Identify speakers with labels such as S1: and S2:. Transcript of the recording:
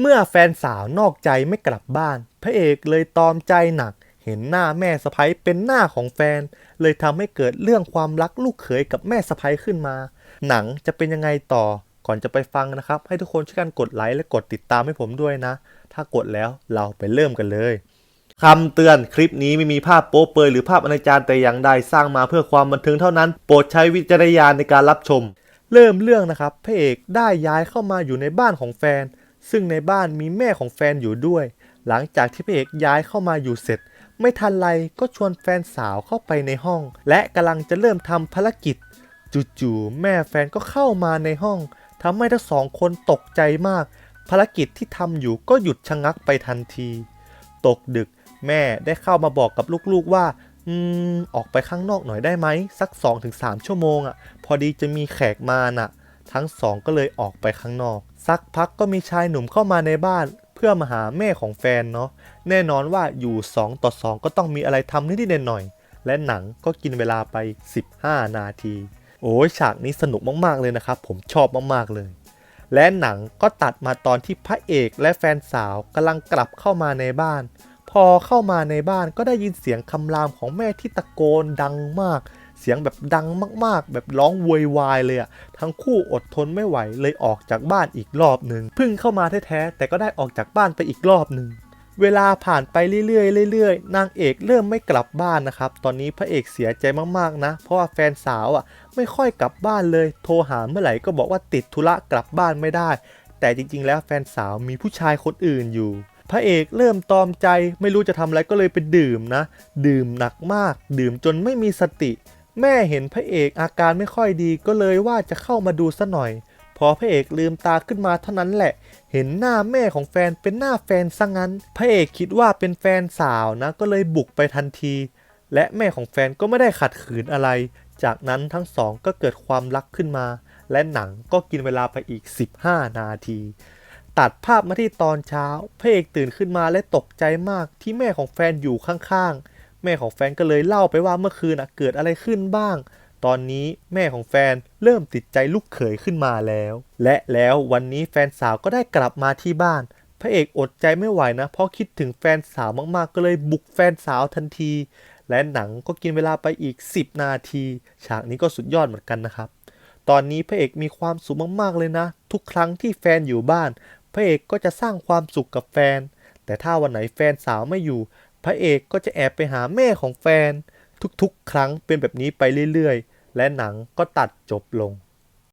S1: เมื่อแฟนสาวนอกใจไม่กลับบ้าน พระเอกเลยตอมใจหนัก เห็นหน้าแม่สะพ้ยเป็นหน้าของแฟน เลยทำให้เกิดเรื่องความรักลูกเขยกับแม่สะพ้ยขึ้นมา หนังจะเป็นยังไงต่อ ก่อนจะไปฟังนะครับ ให้ทุกคนช่วยกันกดไลค์และกดติดตามให้ผมด้วยนะ ถ้ากดแล้วเราไปเริ่มกันเลยคำเตือนคลิปนี้ไม่มีภาพโป๊เปลยหรือภาพอนาจารแต่อย่างใดสร้างมาเพื่อความบันเทิงเท่านั้น โปรดใช้วิจารณญาณในการรับชม เริ่มเรื่องนะครับพระเอกได้ย้ายเข้ามาอยู่ในบ้านของแฟน ซึ่งในบ้านมีแม่ของแฟนอยู่ด้วย หลังจากที่พระเอกย้ายเข้ามาอยู่เสร็จ ไม่ทันไรก็ชวนแฟนสาวเข้าไปในห้อง และกำลังจะเริ่มทำภารกิจ จู่ๆแม่แฟนก็เข้ามาในห้องทำให้ทั้งสองคนตกใจมาก ภารกิจที่ทำอยู่ก็หยุดชะงักไปทันที ตกดึกแม่ได้เข้ามาบอกกับลูกๆว่า อืม ออกไปข้างนอกหน่อยได้ไหม สัก 2-3 ชั่วโมงอะ่ะ พอดีจะมีแขกมาน่ะ ทั้งสองก็เลยออกไปข้างนอก สักพักก็มีชายหนุ่มเข้ามาในบ้าน เพื่อมาหาแม่ของแฟนเนาะแน่นอนว่าอยู่ 2 ต่อ 2 ก็ต้องมีอะไรทำนิดๆหน่อยๆและหนังก็กินเวลาไป 15 นาที โอ้ยฉากนี้สนุกมากๆเลยนะครับ ผมชอบมากๆเลย และหนังก็ตัดมาตอนที่พระเอกและแฟนสาวกำลังกลับเข้ามาในบ้าน พอเข้ามาในบ้านก็ได้ยินเสียงคำรามของแม่ที่ตะโกนดังมาก เสียงแบบดังมากๆ แบบร้องโวยวายเลยอะทั้งคู่อดทนไม่ไหวเลยออกจากบ้านอีกรอบหนึ่งเพิ่งเข้ามาแท้ๆแต่ก็ได้ออกจากบ้านไปอีกรอบหนึ่งเวลาผ่านไปเรื่อยๆเรื่อยๆ นางเอกเริ่มไม่กลับบ้านนะครับ ตอนนี้พระเอกเสียใจมากๆนะ เพราะว่าแฟนสาวอะไม่ค่อยกลับบ้านเลย โทรหาเมื่อไหร่ก็บอกว่าติดธุระกลับบ้านไม่ได้ แต่จริงๆ แล้วแฟนสาวมีผู้ชายคนอื่นอยู่ พระเอกเริ่มตอมใจไม่รู้จะทำอะไรก็เลยไปดื่มนะ ดื่มหนักมาก ดื่มจนไม่มีสติ แม่เห็นพระเอกอาการไม่ค่อยดีก็เลยว่าจะเข้ามาดูซะหน่อย พอพระเอกลืมตาขึ้นมาเท่านั้นแหละ เห็นหน้าแม่ของแฟนเป็นหน้าแฟนซะงั้น พระเอกคิดว่าเป็นแฟนสาวนะก็เลยบุกไปทันที และแม่ของแฟนก็ไม่ได้ขัดขืนอะไร จากนั้นทั้งสองก็เกิดความรักขึ้นมา และหนังก็กินเวลาไปอีก 15 นาที ตัดภาพมาที่ตอนเช้า พระเอกตื่นขึ้นมาและตกใจมากที่แม่ของแฟนอยู่ข้างๆ แม่ของแฟนก็เลยเล่าไปว่าเมื่อคืนน่ะเกิดอะไรขึ้นบ้าง ตอนนี้แม่ของแฟนเริ่มติดใจลูกเขยขึ้นมาแล้ว และแล้ววันนี้แฟนสาวก็ได้กลับมาที่บ้าน พระเอกอดใจไม่ไหวนะ เพราะคิดถึงแฟนสาวมากๆ ก็เลยบุกแฟนสาวทันที และหนังก็กินเวลาไปอีก 10 นาที ฉากนี้ก็สุดยอดเหมือนกันนะครับ ตอนนี้พระเอกมีความสุขมากๆเลยนะ ทุกครั้งที่แฟนอยู่บ้าน พระเอกก็จะสร้างความสุขกับแฟนแต่ถ้าวันไหนแฟนสาวไม่อยู่ พระเอกก็จะแอบไปหาแม่ของแฟน ทุกๆ ครั้งเป็นแบบนี้ไปเรื่อยๆ และหนังก็ตัดจบลง